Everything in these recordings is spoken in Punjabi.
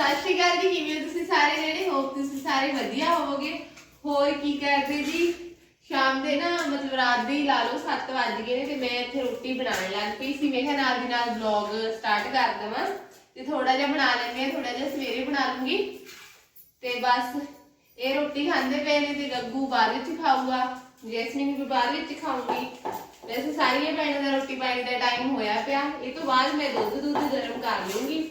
ਸਤਿ ਸ਼੍ਰੀ ਅਕਾਲ ਜੀ, ਕਿਵੇਂ ਹੋ ਤੁਸੀਂ ਸਾਰੇ ਜਿਹੜੇ? ਹੋਪ ਤੁਸੀਂ ਸਾਰੇ ਵਧੀਆ ਹੋਵੋਗੇ। ਹੋਰ ਕੀ ਕਰਦੇ ਜੀ? ਸ਼ਾਮ ਦੇ ਨਾ, ਮਤਲਬ ਰਾਤ ਦੇ ਹੀ ਲਾ ਲਓ 7 ਵੱਜ ਗਏ ਨੇ ਤੇ ਮੈਂ ਇੱਥੇ ਰੋਟੀ ਬਣਾਉਣ ਲੱਗ ਪਈ ਸੀ। ਮੈਂ ਕਿਹਾ ਨਾਲ ਦੀ ਨਾਲ ਵਲੌਗ ਸਟਾਰਟ ਕਰ ਦਵਾਂ ਤੇ ਥੋੜਾ ਜਿਹਾ ਬਣਾ ਲੈਂਦੇ ਆ ਥੋੜਾ ਜਿਹਾ ਸਵੇਰੇ ਬਣਾ ਲੂੰਗੀ। ਤੇ ਬਸ ਇਹ ਰੋਟੀ ਖਾਂਦੇ ਪਏ ਨੇ ਤੇ ਗੱਗੂ ਬਾਅਦ ਵਿੱਚ ਖਾਊਗਾ। ਜੈਸਮੀਨ ਵੀ ਬਾਅਦ ਵਿੱਚ ਖਾਊਗੀ। ਵੈਸੇ ਸਾਰੀਆਂ ਭੈਣਾਂ ਦਾ ਰੋਟੀ ਪਾਣੀ ਦਾ ਟਾਈਮ ਹੋਇਆ ਪਿਆ। ਇਹ ਤੋਂ ਬਾਅਦ ਮੈਂ ਦੁੱਧ ਦੁੱਧ ਗਰਮ ਕਰ ਲੂੰਗੀ।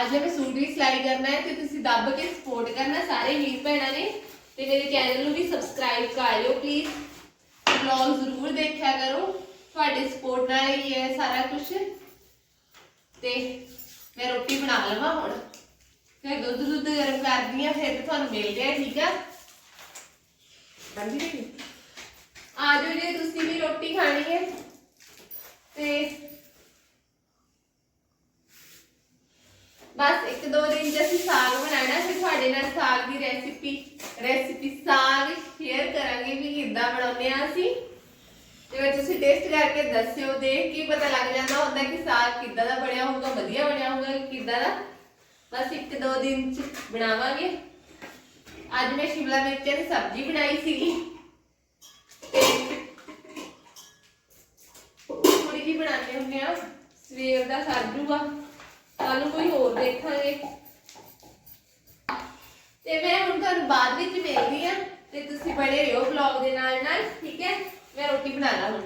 ਅੱਜ ਮੈਂ ਸੂਟ ਵੀ ਸਿਲਾਈ ਕਰਨਾ ਹੈ ਤੇ ਤੁਸੀਂ ਦੱਬ ਕੇ ਸਪੋਰਟ ਕਰਨਾ ਸਾਰੇ ਵੀਰ ਭੈਣਾਂ ਨੇ ਤੇ ਮੇਰੇ ਚੈਨਲ ਨੂੰ ਵੀ ਸਬਸਕ੍ਰਾਈਬ ਕਰ ਲਿਓ ਪਲੀਜ਼ ਵਲੌਗ ਜ਼ਰੂਰ ਦੇਖਿਆ ਕਰੋ। ਤੁਹਾਡੇ ਸਪੋਰਟ ਨਾਲ ਹੀ ਹੈ ਸਾਰਾ ਕੁਝ ਤੇ ਮੈਂ ਰੋਟੀ ਬਣਾ ਲਵਾਂ ਹੁਣ। ਫਿਰ ਦੁੱਧ ਦੁੱਧ ਗਰਮ ਕਰਦੀ ਆ ਫਿਰ ਤੁਹਾਨੂੰ ਮਿਲਦੇ ਆ ਠੀਕ ਆ? ਬੰਦੀ ਰਹੀ ਆ ਜਾਓ ਜੇ ਤੁਸੀਂ ਵੀ ਰੋਟੀ ਖਾਣੀ ਹੈ। ਤੇ ਬਸ ਇੱਕ ਦੋ ਦਿਨ ਚ ਅਸੀਂ ਸਾਗ ਬਣਾਉਣਾ ਫਿਰ ਤੁਹਾਡੇ ਨਾਲ ਸਾਗ ਦੀ ਰੈਸਿਪੀ ਰੈਸਿਪੀ ਸਾਗ ਸ਼ੇਅਰ ਕਰਾਂਗੇ ਵੀ ਕਿੱਦਾਂ ਬਣਾਉਂਦੇ ਆ ਅਸੀਂ। ਤੇ ਤੁਸੀਂ ਟੇਸਟ ਕਰਕੇ ਦੱਸਿਓ ਦੇਖ ਕੇ ਪਤਾ ਲੱਗ ਜਾਂਦਾ ਹੁੰਦਾ ਕਿ ਸਾਗ ਕਿੱਦਾਂ ਦਾ ਬਣਿਆ ਹੋਊਗਾ ਵਧੀਆ ਬਣਿਆ ਹੋਊਗਾ ਕਿ ਕਿੱਦਾਂ ਦਾ। ਬਸ ਇੱਕ ਦੋ ਦਿਨ ਚ ਬਣਾਵਾਂਗੇ। ਅੱਜ ਮੈਂ ਸ਼ਿਮਲਾ ਮਿਰਚਾਂ ਦੀ ਸਬਜ਼ੀ ਬਣਾਈ ਸੀਗੀ। ਥੋੜੀ ਜਿਹੀ ਬਣਾਉਂਦੇ ਹੁੰਦੇ ਆ ਸਵੇਰ ਦਾ ਸਰਜੂਗਾ ਕੱਲ ਨੂੰ ਕੋਈ ਹੋਰ ਦੇਖਾਂਗੇ। ਤੇ ਮੈਂ ਹੁਣ ਤੁਹਾਨੂੰ ਬਾਅਦ ਵਿੱਚ ਮਿਲਦੀ ਆ ਤੇ ਤੁਸੀਂ ਬੜੇ ਰਹੋ ਵਲੌਗ ਦੇ ਨਾਲ ਨਾਲ, ਠੀਕ ਹੈ? ਮੈਂ ਰੋਟੀ ਬਣਾ ਹੁਣ।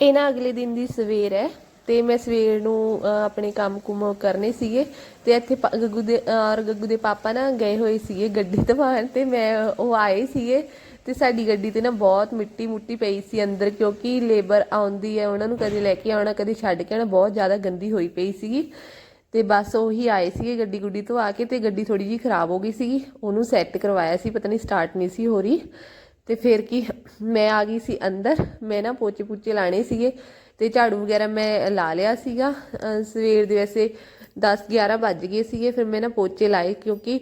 ਇਹ ਨਾ ਅਗਲੇ ਦਿਨ ਦੀ ਸਵੇਰ ਹੈ ਤੇ ਮੈਂ ਸਵੇਰ ਨੂੰ ਆਪਣੇ ਕੰਮ ਕੁਮ ਕਰਨੇ ਸੀਗੇ ਤੇ ਇੱਥੇ ਗੱਗੂ ਦੇ ਔਰ ਗੱਗੂ ਦੇ ਪਾਪਾ ਨਾ ਗਏ ਹੋਏ ਸੀਗੇ ਗੱਡੀ ਧਵਾਉਣ ਤੇ ਮੈਂ ਉਹ ਆਏ ਸੀਗੇ ਤੇ ਸਾਡੀ ਗੱਡੀ ਤੇ ਨਾ ਬਹੁਤ ਮਿੱਟੀ ਮੁੱਟੀ ਪਈ ਸੀ ਅੰਦਰ ਕਿਉਂਕਿ ਲੇਬਰ ਆਉਂਦੀ ਹੈ, ਉਹਨਾਂ ਨੂੰ ਕਦੇ ਲੈ ਕੇ ਆਉਣਾ, ਕਦੇ ਛੱਡ ਕੇ ਆਉਣਾ, ਬਹੁਤ ਜ਼ਿਆਦਾ ਗੰਦੀ ਹੋਈ ਪਈ ਸੀਗੀ। ਤੇ ਬਸ ਉਹੀ ਆਏ ਸੀਗੇ ਗੱਡੀ ਗੁੱਡੀ ਤੋਂ ਆ ਕੇ ਤੇ ਗੱਡੀ ਥੋੜੀ ਜੀ ਖਰਾਬ ਹੋ ਗਈ ਸੀਗੀ। ਉਹਨੂੰ ਸੈੱਟ ਕਰਵਾਇਆ ਸੀ, ਪਤਾ ਨਹੀਂ ਸਟਾਰਟ ਨਹੀਂ ਸੀ ਹੋ ਰਹੀ। ਤੇ ਫਿਰ ਕੀ, ਮੈਂ ਆ ਗਈ ਸੀ ਅੰਦਰ, ਮੈਂ ਨਾ ਪੋਚੇ ਪੁੱਚੇ ਲਾਣੇ ਸੀਗੇ ਤੇ ਝਾੜੂ ਵਗੈਰਾ ਮੈਂ ਲਾ ਲਿਆ ਸੀਗਾ। ਸਵੇਰ ਦੇ ਵੈਸੇ 10 11 ਵੱਜ ਗਏ ਸੀਗੇ, ਫਿਰ ਮੈਂ ਨਾ ਪੋਚੇ ਲਾਏ ਕਿਉਂਕਿ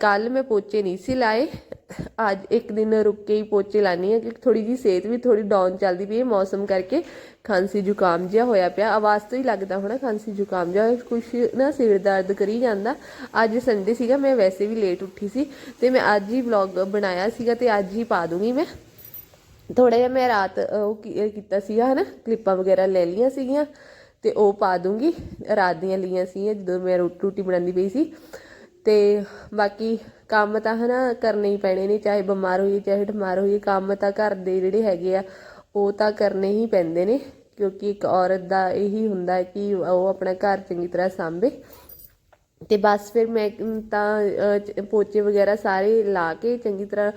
ਕੱਲ ਮੈਂ ਪੋਚੇ ਨਹੀਂ ਸੀ ਲਾਏ। ਅੱਜ ਇੱਕ ਦਿਨ ਰੁਕ ਕੇ ਹੀ ਪੋਚੇ ਲਾਣੀ ਹੈ ਕਿਉਂਕਿ ਥੋੜੀ ਜੀ ਸਿਹਤ ਵੀ ਥੋੜੀ ਡਾਊਨ ਚੱਲਦੀ ਪਈ ਹੈ, ਮੌਸਮ ਕਰਕੇ ਖਾਂਸੀ ਜ਼ੁਕਾਮ ਜਿਹਾ ਹੋਇਆ ਪਿਆ। ਆਵਾਜ਼ ਤੋਂ ਹੀ ਲੱਗਦਾ ਹੋਣਾ ਖਾਂਸੀ ਜ਼ੁਕਾਮ ਜਿਹਾ, ਕੁਛ ਨਾ ਸਿਰ ਦਰਦ ਕਰੀ ਜਾਂਦਾ। ਅੱਜ ਸੰਡੇ ਸੀਗਾ, ਮੈਂ ਵੈਸੇ ਵੀ ਲੇਟ ਉੱਠੀ ਸੀ ਤੇ ਮੈਂ ਅੱਜ ਹੀ ਵਲੌਗ ਬਣਾਇਆ ਸੀਗਾ ਤੇ ਅੱਜ ਹੀ ਪਾ ਦੂੰਗੀ ਮੈਂ। ਥੋੜਾ ਜਿਹਾ ਮੈਂ ਰਾਤ ਉਹ ਕੀ- ਕੀਤਾ ਸੀਗਾ ਹਨਾ ਕਲਿੱਪਾਂ ਵਗੈਰਾ ਲੈ ਲਈਆਂ ਸੀਗੀਆਂ ਤੇ ਉਹ ਪਾ ਦੂੰਗੀ। ਰਾਤ ਦੀਆਂ ਲਈਆਂ ਸੀਗੀਆਂ ਜਦੋਂ ਮੈਂ ਰੋਟੀ ਰੋਟੀ ਬਣਾਉਂਦੀ ਪਈ ਸੀ। ਅਤੇ ਬਾਕੀ ਕੰਮ ਤਾਂ ਹੈ ਨਾ ਕਰਨੇ ਹੀ ਪੈਣੇ ਨੇ, ਚਾਹੇ ਬਿਮਾਰ ਹੋਈਏ, ਚਾਹੇ ਠਮਾਰ ਹੋਈਏ, ਕੰਮ ਤਾਂ ਘਰ ਦੇ ਜਿਹੜੇ ਹੈਗੇ ਆ, ਉਹ ਤਾਂ ਕਰਨੇ ਹੀ ਪੈਂਦੇ ਨੇ, ਕਿਉਂਕਿ ਇੱਕ ਔਰਤ ਦਾ ਇਹੀ ਹੁੰਦਾ ਕਿ ਉਹ ਆਪਣਾ ਘਰ ਚੰਗੀ ਤਰ੍ਹਾਂ ਸਾਂਭੇ। ਤੇ ਬਸ ਫਿਰ ਮੈਂ ਤਾਂ ਪੋਚੇ ਵਗੈਰਾ ਸਾਰੇ ਲਾ ਕੇ ਚੰਗੀ ਤਰ੍ਹਾਂ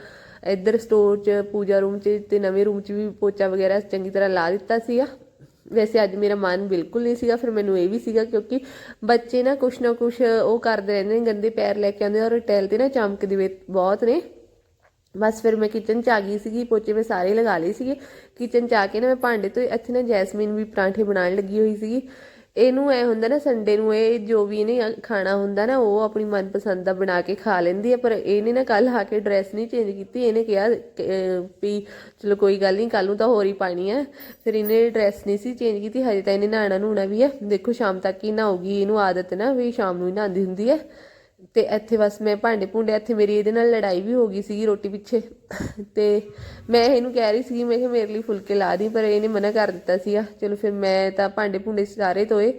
ਇੱਧਰ ਸਟੋਰ 'ਚ, ਪੂਜਾ ਰੂਮ 'ਚ ਤੇ ਨਵੇਂ ਰੂਮ 'ਚ ਵੀ ਪੋਚਾ ਵਗੈਰਾ ਚੰਗੀ ਤਰ੍ਹਾਂ ਲਾ ਦਿੱਤਾ ਸੀਗਾ। ਵੈਸੇ ਅੱਜ ਮੇਰਾ ਮਨ ਬਿਲਕੁਲ ਨਹੀਂ ਸੀਗਾ, ਫਿਰ ਮੈਨੂੰ ਇਹ ਵੀ ਸੀਗਾ ਕਿਉਂਕਿ ਬੱਚੇ ਨਾ ਕੁਛ ਨਾ ਕੁਛ ਉਹ ਕਰਦੇ ਰਹਿੰਦੇ ਨੇ, ਗੰਦੇ ਪੈਰ ਲੈ ਕੇ ਆਉਂਦੇ ਔਰ ਟੈਲ ਤੇ ਨਾ ਚਮਕਦੇ ਵੇ ਬਹੁਤ ਨੇ। ਬਸ ਫਿਰ ਮੈਂ ਕਿਚਨ ਚ ਆ ਗਈ ਸੀਗੀ, ਪੋਚੇ ਮੈਂ ਸਾਰੇ ਲਗਾ ਲਏ ਸੀਗੇ। ਕਿਚਨ ਚ ਆ ਕੇ ਨਾ ਮੈਂ ਭਾਂਡੇ ਤੋਂ ਇੱਥੇ ਨਾ ਜੈਸਮੀਨ ਵੀ ਪਰਾਂਠੇ ਬਣਾਉਣ ਲੱਗੀ ਹੋਈ ਸੀਗੀ। ਇਹਨੂੰ ਐ ਹੁੰਦਾ ਨਾ, ਸੰਡੇ ਨੂੰ ਇਹ ਜੋ ਵੀ ਇਹਨੇ ਖਾਣਾ ਹੁੰਦਾ ਨਾ, ਉਹ ਆਪਣੀ ਮਨਪਸੰਦ ਦਾ ਬਣਾ ਕੇ ਖਾ ਲੈਂਦੀ ਹੈ ਪਰ ਇਹਨੇ ਨਾ ਕੱਲ ਆ ਕੇ ਡਰੈਸ ਨਹੀਂ ਚੇਂਜ ਕੀਤੀ। ਇਹਨੇ ਕਿਹਾ ਵੀ ਚਲੋ ਕੋਈ ਗੱਲ ਨਹੀਂ ਕੱਲ ਨੂੰ ਤਾਂ ਹੋਰ ਹੀ ਪਾਣੀ ਹੈ ਫਿਰ ਇਹਨੇ ਡਰੈਸ ਨਹੀਂ ਸੀ ਚੇਂਜ ਕੀਤੀ, ਹਜੇ ਤਾਂ ਇਹਨੇ ਨਹਾਣਾ ਨੂਣਾ ਵੀ ਹੈ ਦੇਖੋ, ਸ਼ਾਮ ਤੱਕ ਹੀ ਨਹਾਉਗੀ ਇਹਨੂੰ ਆਦਤ ਨਾ ਵੀ ਸ਼ਾਮ ਨੂੰ ਹੀ ਨਹਾਉਂਦੀ ਹੁੰਦੀ ਹੈ ਤੇ ਇੱਥੇ ਬਸ ਮੈਂ ਭਾਂਡੇ ਭੁੰਡੇ, ਇੱਥੇ ਮੇਰੀ ਇਹਦੇ ਨਾਲ ਲੜਾਈ ਵੀ ਹੋ ਗਈ ਸੀਗੀ ਰੋਟੀ ਪਿੱਛੇ। ਤੇ ਮੈਂ ਇਹਨੂੰ ਕਹਿ ਰਹੀ ਸੀਗੀ, ਮੈਂ ਕਿਹਾ ਮੇਰੇ ਲਈ ਫੁਲਕੇ ਲਾ ਦੀ, ਪਰ ਇਹਨੇ ਮਨਾ ਕਰ ਦਿੱਤਾ ਸੀਗਾ। ਚਲੋ ਫਿਰ ਮੈਂ ਤਾਂ ਭਾਂਡੇ ਭੁੰਡੇ ਸਾਰੇ ਧੋਏ।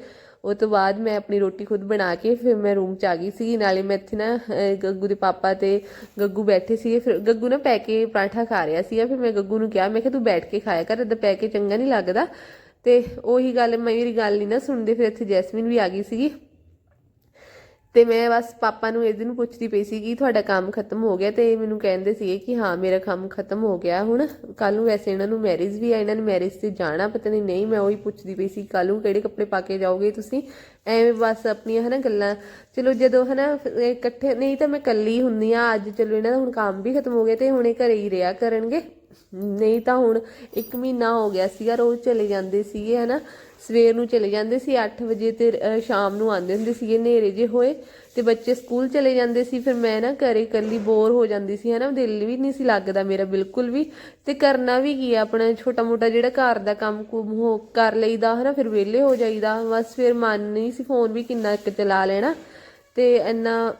ਉਹ ਤੋਂ ਬਾਅਦ ਮੈਂ ਆਪਣੀ ਰੋਟੀ ਖੁਦ ਬਣਾ ਕੇ ਫਿਰ ਮੈਂ ਰੂਮ ਚ ਆ ਗਈ ਸੀਗੀ। ਨਾਲੇ ਮੈਂ ਇੱਥੇ ਨਾ ਗੱਗੂ ਦੇ ਪਾਪਾ ਤੇ ਗੱਗੂ ਬੈਠੇ ਸੀਗੇ। ਫਿਰ ਗੱਗੂ ਨਾ ਪੈ ਕੇ ਪਰਾਂਠਾ ਖਾ ਰਿਹਾ ਸੀਗਾ। ਫਿਰ ਮੈਂ ਗੱਗੂ ਨੂੰ ਕਿਹਾ, ਮੈਂ ਕਿਹਾ ਤੂੰ ਬੈਠ ਕੇ ਖਾਇਆ ਕਰ ਏਦਾਂ ਪੈ ਕੇ ਚੰਗਾ ਨਹੀਂ ਲੱਗਦਾ। ਤੇ ਉਹੀ ਗੱਲ, ਮੇਰੀ ਗੱਲ ਨਹੀਂ ਨਾ ਸੁਣਦੇ। ਫਿਰ ਇੱਥੇ ਜੈਸਮੀਨ ਵੀ ਆ ਗਈ ਸੀਗੀ। ਤੇ ਮੈਂ ਬਸ ਪਾਪਾ ਨੂੰ ਇਸ ਦਿਨ ਪੁੱਛਦੀ ਪਈ ਸੀ ਕਿ ਤੁਹਾਡਾ ਕੰਮ ਖਤਮ ਹੋ ਗਿਆ ਤੇ ਮੈਨੂੰ ਕਹਿੰਦੇ ਸੀਗੇ ਕਿ ਹਾਂ, ਮੇਰਾ ਕੰਮ ਖਤਮ ਹੋ ਗਿਆ ਹੁਣ। ਕੱਲ ਨੂੰ ਵੈਸੇ ਇਹਨਾਂ ਨੂੰ ਮੈਰਿਜ ਵੀ ਆ, ਇਹਨਾਂ ਨੂੰ ਮੈਰਿਜ ਤੇ ਜਾਣਾ, ਪਤਾ ਨਹੀਂ ਨਹੀਂ, ਮੈਂ ਉਹੀ ਪੁੱਛਦੀ ਪਈ ਸੀ ਕੱਲ ਨੂੰ ਕਿਹੜੇ ਕੱਪੜੇ ਪਾ ਕੇ ਜਾਓਗੇ ਤੁਸੀਂ? ਐਵੇਂ ਬਸ ਆਪਣੀਆਂ ਹਨਾ ਗੱਲਾਂ। ਚਲੋ ਜਦੋਂ ਹਨਾ ਫਿਰ ਇਕੱਠੇ, ਨਹੀਂ ਤਾਂ ਮੈਂ ਇਕੱਲੀ ਹੁੰਦੀ ਆ ਅੱਜ ਚਲੋ ਇਹਨਾਂ ਦਾ ਹੁਣ ਕੰਮ ਵੀ ਖਤਮ ਹੋ ਗਿਆ ਤੇ ਹੁਣ ਇਹ ਘਰੇ ਹੀ ਰਿਹਾ ਕਰਨਗੇ। ਨਹੀਂ ਤਾਂ ਹੁਣ 1 ਮਹੀਨਾ ਹੋ ਗਿਆ ਸੀਗਾ, ਰੋਜ਼ ਚਲੇ ਜਾਂਦੇ ਸੀਗੇ, ਹਨਾ? ਸਵੇਰ ਨੂੰ ਚਲੇ ਜਾਂਦੇ ਸੀ 8 ਵਜੇ ਤੇ ਸ਼ਾਮ ਨੂੰ ਆਉਂਦੇ ਹੁੰਦੇ ਸੀਗੇ ਹਨੇਰੇ ਜੇ ਹੋਏ ਤੇ ਬੱਚੇ ਸਕੂਲ ਚਲੇ ਜਾਂਦੇ ਸੀ, ਫਿਰ ਮੈਂ ਨਾ ਘਰੇ ਇਕੱਲੀ ਬੋਰ ਹੋ ਜਾਂਦੀ ਸੀ, ਹਨਾ? ਦਿਲ ਵੀ ਨਹੀਂ ਸੀ ਲੱਗਦਾ ਮੇਰਾ ਬਿਲਕੁਲ ਵੀ ਤੇ ਕਰਨਾ ਵੀ ਕੀ ਆ, ਆਪਣਾ ਛੋਟਾ ਮੋਟਾ ਜਿਹੜਾ ਘਰ ਦਾ ਕੰਮ ਕੁਮ ਹੋ, ਕਰ ਲਈਦਾ, ਹਨਾ? ਫਿਰ ਵਿਹਲੇ ਹੋ ਜਾਈਦਾ, ਬਸ ਫਿਰ ਮਨ ਨਹੀਂ ਸੀ, ਫੋਨ ਵੀ ਕਿੰਨਾ ਕੁ ਚਲਾ ਲੈਣਾ ਤੇ ਇੰਨਾ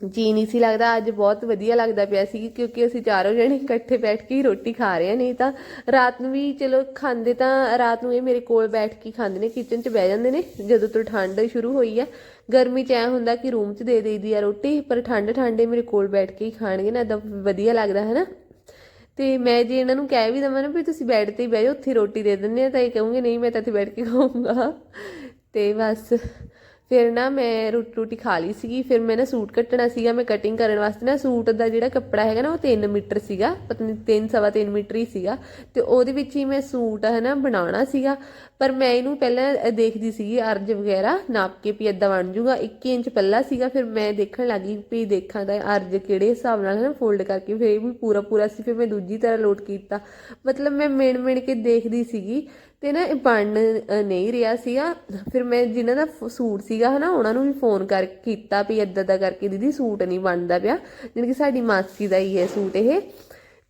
ਜੀ ਨਹੀਂ ਸੀ ਲੱਗਦਾ, ਅੱਜ ਬਹੁਤ ਵਧੀਆ ਲੱਗਦਾ ਪਿਆ ਸੀ ਕਿਉਂਕਿ ਅਸੀਂ ਚਾਰੋਂ ਜਣੇ ਇਕੱਠੇ ਬੈਠ ਕੇ ਹੀ ਰੋਟੀ ਖਾ ਰਹੇ ਹਾਂ, ਨਹੀਂ ਤਾਂ ਰਾਤ ਨੂੰ ਵੀ ਚਲੋ ਖਾਂਦੇ ਤਾਂ ਰਾਤ ਨੂੰ ਇਹ ਮੇਰੇ ਕੋਲ ਬੈਠ ਕੇ ਖਾਂਦੇ ਨੇ ਕਿਚਨ 'ਚ ਬਹਿ ਜਾਂਦੇ ਨੇ, ਜਦੋਂ ਤੋਂ ਠੰਡ ਸ਼ੁਰੂ ਹੋਈ ਆ ਗਰਮੀ 'ਚ ਐ ਹੁੰਦਾ ਕਿ ਰੂਮ 'ਚ ਦੇ ਦੇਈਦੀ ਆ ਰੋਟੀ, ਪਰ ਠੰਡ ਠੰਡੇ ਮੇਰੇ ਕੋਲ ਬੈਠ ਕੇ ਹੀ ਖਾਣਗੇ, ਨਾ ਤਾਂ ਵਧੀਆ ਲੱਗਦਾ ਹੈ ਨਾ ਤੇ ਮੈਂ ਜੇ ਇਹਨਾਂ ਨੂੰ ਕਹਿ ਵੀ ਦਵਾਂ ਨਾ ਵੀ ਤੁਸੀਂ ਬੈੱਡ ਤੇ ਹੀ ਬਹਿ ਜਾਓ, ਉੱਥੇ ਰੋਟੀ ਦੇ ਦਿੰਦੇ ਆ, ਤਾਂ ਇਹ ਕਹੂੰਗੇ, ਨਹੀਂ ਮੈਂ ਤਾਂ ਇੱਥੇ ਬੈਠ ਕੇ ਖਾਊਂਗਾ। ਤੇ ਬਸ। ਫਿਰ ਨਾ ਮੈਂ ਰੋਟੀ ਰੋਟੀ ਖਾ ਲਈ ਸੀਗੀ, ਫਿਰ ਮੈਂ ਨਾ ਸੂਟ ਕੱਟਣਾ ਸੀਗਾ, ਮੈਂ ਕਟਿੰਗ ਕਰਨ ਵਾਸਤੇ ਨਾ ਸੂਟ ਦਾ ਜਿਹੜਾ ਕੱਪੜਾ ਹੈਗਾ ਨਾ ਉਹ 3 ਮੀਟਰ ਸੀਗਾ, ਪਤਾ ਨਹੀਂ 3 ਸਵਾ 3 ਮੀਟਰ ਹੀ ਸੀਗਾ, ਤੇ ਉਹਦੇ ਵਿੱਚ ਹੀ ਮੈਂ ਸੂਟ ਹੈ ਨਾ ਬਣਾਉਣਾ ਸੀਗਾ, ਪਰ ਮੈਂ ਇਹਨੂੰ ਪਹਿਲਾਂ ਦੇਖਦੀ ਸੀਗੀ ਅਰਜ ਵਗੈਰਾ, ਨਾਪ ਕੇ ਵੀ ਇਦਾਂ ਬਣ ਜੂਗਾ 1 ਇੰਚ ਪੱਲਾ ਸੀਗਾ, ਫਿਰ ਮੈਂ ਦੇਖਣ ਲੱਗੀ ਵੀ ਦੇਖਾਂ ਤਾਂ ਅਰਜ ਕਿਹੜੇ ਹਿਸਾਬ ਨਾਲ ਹੈ ਨਾ ਫੋਲਡ ਕਰਕੇ ਫਿਰ ਇਹ ਵੀ ਪੂਰਾ ਪੂਰਾ ਸੀ, ਫਿਰ ਮੈਂ ਦੂਜੀ ਤਰ੍ਹਾਂ ਲੋਟ ਕੀਤਾ, ਮਤਲਬ ਮੈਂ ਮਿਣ ਮਿਣ ਕੇ ਦੇਖਦੀ ਸੀਗੀ ਤੇ ਨਾ ਇਹ ਬਣ ਨਹੀਂ ਰਿਹਾ ਸੀਗਾ। ਫਿਰ ਮੈਂ ਜਿਨ੍ਹਾਂ ਦਾ ਫ- ਸੂਟ ਸੀਗਾ ਹਨਾ, ਉਹਨਾਂ ਨੂੰ ਵੀ ਫੋਨ ਕਰ, ਕੀਤਾ ਵੀ ਏਦਾਂ ਦਾ ਕਰਕੇ, ਦੀਦੀ ਸੂਟ ਨਹੀਂ ਬਣਦਾ ਪਿਆ। ਜਾਣੀ ਕਿ ਸਾਡੀ ਮਾਸੀ ਦਾ ਹੀ ਹੈ ਸੂਟ ਇਹ।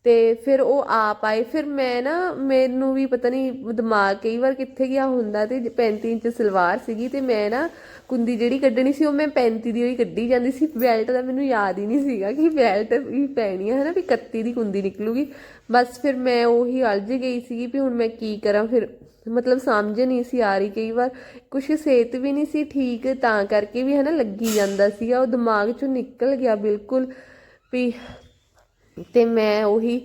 ਤੇ ਫਿਰ ਉਹ ਆਪ ਆਏ। ਫਿਰ ਮੈਂ ਨਾ, ਮੈਨੂੰ ਵੀ ਪਤਾ ਨਹੀਂ, ਦਿਮਾਗ ਕਈ ਵਾਰ ਕਿੱਥੇ ਗਿਆ ਹੁੰਦਾ ਤੇ 35 ਇੰਚ ਸਲਵਾਰ ਸੀਗੀ ਤੇ ਮੈਂ ਨਾ ਕੁੰਦੀ ਜਿਹੜੀ ਕੱਢਣੀ ਸੀ ਉਹ ਮੈਂ 35 ਦੀ ਹੋਈ ਕੱਢੀ ਜਾਂਦੀ ਸੀ। ਬੈਲਟ ਦਾ ਮੈਨੂੰ ਯਾਦ ਹੀ ਨਹੀਂ ਸੀਗਾ ਕਿ ਬੈਲਟ ਵੀ ਪੈਣੀ ਹੈ ਨਾ ਵੀ 31 ਦੀ ਕੁੰਦੀ ਨਿਕਲੂਗੀ। ਬਸ ਫਿਰ ਮੈਂ ਉਹੀ ਅਲਝ ਗਈ ਸੀਗੀ ਵੀ ਹੁਣ ਮੈਂ ਕੀ ਕਰਾਂ, ਫਿਰ ਮਤਲਬ ਸਮਝ ਨਹੀਂ ਸੀ ਆ ਰਹੀ ਕਈ ਵਾਰ। ਕੁਛ ਸਿਹਤ ਵੀ ਨਹੀਂ ਸੀ ਠੀਕ, ਤਾਂ ਕਰਕੇ ਵੀ ਹੈ ਨਾ ਲੱਗੀ ਜਾਂਦਾ ਸੀਗਾ। ਉਹ ਦਿਮਾਗ ਚੋਂ ਨਿਕਲ ਗਿਆ ਬਿਲਕੁਲ ਵੀ ਤੇ ਮੈਂ ਉਹੀ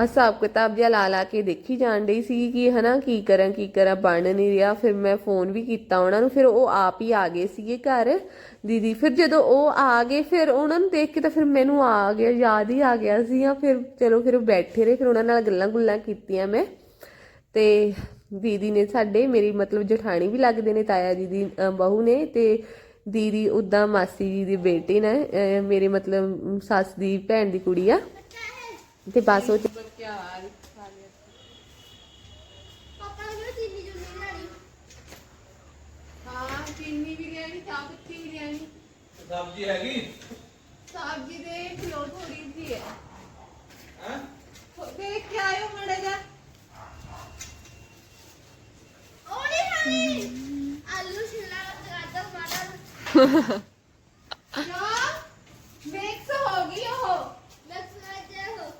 ਹਿਸਾਬ ਕਿਤਾਬ ਜਿਹਾ ਲਾ ਲਾ ਕੇ ਦੇਖੀ ਜਾਣ ਡਈ ਸੀ ਕਿ ਹਨਾ ਕੀ ਕਰਾਂ ਕੀ ਕਰਾਂ ਬਣ ਨਹੀਂ ਰਿਹਾ। ਫਿਰ ਮੈਂ ਫੋਨ ਵੀ ਕੀਤਾ ਉਹਨਾਂ ਨੂੰ ਫਿਰ ਉਹ ਆਪ ਹੀ ਆ ਗਏ ਸੀਗੇ ਘਰ ਦੀਦੀ। ਫਿਰ ਜਦੋਂ ਉਹ ਆ ਗਏ ਫਿਰ ਉਹਨਾਂ ਨੂੰ ਦੇਖ ਕੇ ਤਾਂ ਫਿਰ ਮੈਨੂੰ ਆ ਗਿਆ ਯਾਦ ਹੀ ਆ ਗਿਆ ਸੀਗਾ ਫਿਰ ਚਲੋ ਫਿਰ ਬੈਠੇ ਰਹੇ ਫਿਰ ਉਹਨਾਂ ਨਾਲ ਗੱਲਾਂ ਗੁੱਲਾਂ ਕੀਤੀਆਂ ਮੈਂ। ਤੇ ਦੀਦੀ ਨੇ ਸਾਡੇ ਮੇਰੀ ਮਤਲਬ ਜਠਾਣੀ ਵੀ ਲੱਗਦੇ ਨੇ ਤਾਇਆ ਜੀ ਦੀ ਅ, ਬਹੂ ਨੇ। ਤੇ ਦੀਦੀ ਉਦਾਂ ਮਾਸੀ ਜੀ ਦੇ ਬੇਟੇ ਨੇ ਮੇਰੇ ਮਤਲਬ ਸੱਸ ਦੀ ਭੈਣ ਦੀ ਕੁੜੀ ਆ। ਤੇ ਬਸ ਉਹ ਬੱਚਾ ਆ ਖਾ ਲਿਆ ਪਾਪਾ ਨੇ ਕਿਹਾ ਚੀਨੀ ਜੁਨੀ ਬਣਾਣੀ ਹਾਂ ਚੀਨੀ ਬਿਰਿਆਨੀ ਚਾਹ ਪੱਤੀ ਬਿਰਿਆਨੀ ਸਬਜ਼ੀ ਹੈਗੀ ਸਬਜ਼ੀ ਦੇ ਕਿਲੋ ਥੋੜੀ ਜੀ ਹੈ ਹੈ ਦੇਖ ਕੇ ਆਇਓ ਮੜਾ ਜਾ ਉਹ ਨਹੀਂ ਖਾਣੀ ਆਲੂ ਸ਼ਿਮਲਾ ਮਿਰਚ ਗਾਜਰ ਟਮਾਟਰ ਨਾ ਮਿਕਸ ਹੋ ਗਈ ਉਹ ਮਿਕਸ ਵੈਜ ਹੋ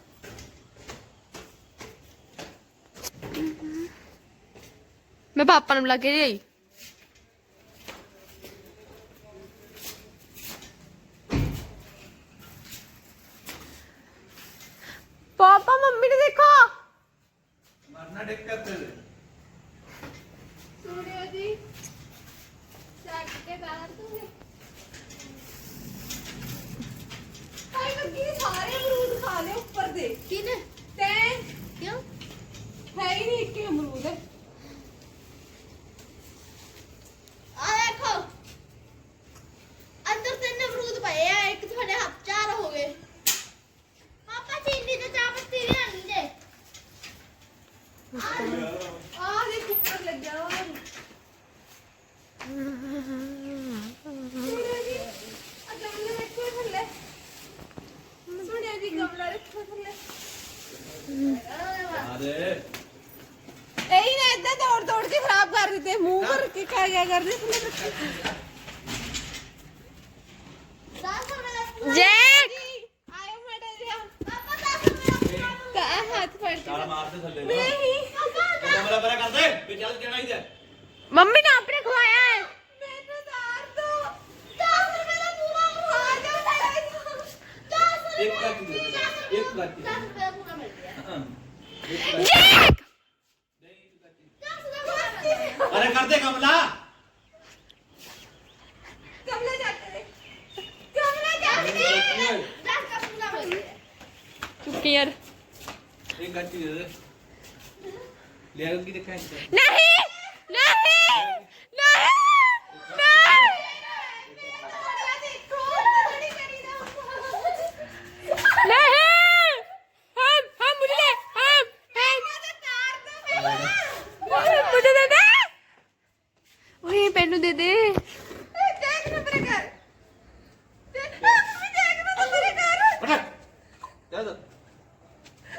ਮੈਂ ਪਾਪਾ ਨੂੰ ਬੁਲਾ ਕੇ ਲਿਆਈ। ਪਾਪਾ ਮੰਮੀ ਨੇ ਦੇਖੋ। ਮਰਨਾ ਦਿੱਕਤ। ਸੁਣਿਓ ਜੀ ਚੱਕ ਕੇ ਬਾਹਰ ਤੂੰ ਨੀ, ਸਾਰੇ ਅਮਰੂਦ ਖਾ ਲਏ ਉੱਪਰ ਦੇ? ਕਿਨੇ ਤੈਂ? ਕਿਉਂ? ਹੈ ਹੀ ਨਹੀਂ ਇੱਕ ਅਮਰੂਦ। ਆ ਦੇਖੋ ਅੰਦਰ ਤਿੰਨ ਅਮਰੂਦ ਪਏ ਆ ਇੱਕ ਤੁਹਾਡੇ ਹੱਥ ਚਾਰ ਹੋ ਗਏ ਪਾਪਾ ਚੀਨੀ ਤੇ ਚਾਹ ਪੱਤੀ ਲਿਆਣੀ ਜੇ ਆਹ ਦੇ ਉੱਪਰ ਲੱਗਿਆ ਵਾ ਸੁਣਿਓ ਜੀ ਆ ਗਮਲਾ ਰੱਖੋ ਥੱਲੇ ਸੁਣਿਓ ਜੀ ਗਮਲਾ ਰੱਖੋ ਥੱਲੇ ਆਦੇ ਇਹੀ ਨਾ ਏਦਾਂ ਤੋੜ ਤੋੜ ਕੇ ਖਰਾਬ ਕਰ ਦਿੱਤੇ ਮੂੰਹ ਭਰ ਕੇ ਕਰ ਗਿਆ ਕਰਦੇ ਥੱਲੇ ਰੱਖੋ ਦਸ ਰੁਪਏ ਦਾ ਪੂਰਾ ਪੂਰਾ ਮਿਲ ਗਿਆ ਅਰੇ ਕਰ ਦੇ ਕਮਲਾ ਕਮਲਾ ਚੱਕ ਦੇ ਕਮਲਾ ਚੱਕ ਦੇ ਦਸ ਦਾ ਪੂਰਾ ਮਿਲ ਗਿਆ ਚੁੱਕੀ ਯਾਰ। ਇੱਕ ਗੱਚੀ ਦੇ ਦੇ ਲੈ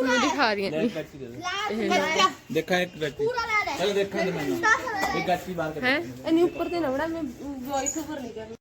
ਮੈਂ ਹੈ। ਦਿਖਾ ਰਹੀ ਲੈ ਹਾਂ ਗਾਚੀ ਦੇ ਦੇ। ਲਾ। ਕੱਚਾ ਦੇਖਾਂ ਇੱਕ ਗਾਚੀ ਪੂਰਾ ਲੈ ਲੈ ਚਲ ਦੇਖਾਂ ਦੇ ਮੈਨੂੰ। 10 ਲੈ ਇਹ ਗਾਚੀ ਬਾਹਰ ਹੈ? ਕੱਢ ਇਹਨੀ ਉੱਪਰ ਤੇ ਨਾ ਬਣਾ ਮੈਂ ਵੌਇਸ ਓਵਰ ਨਹੀਂ ਕਰਨੀ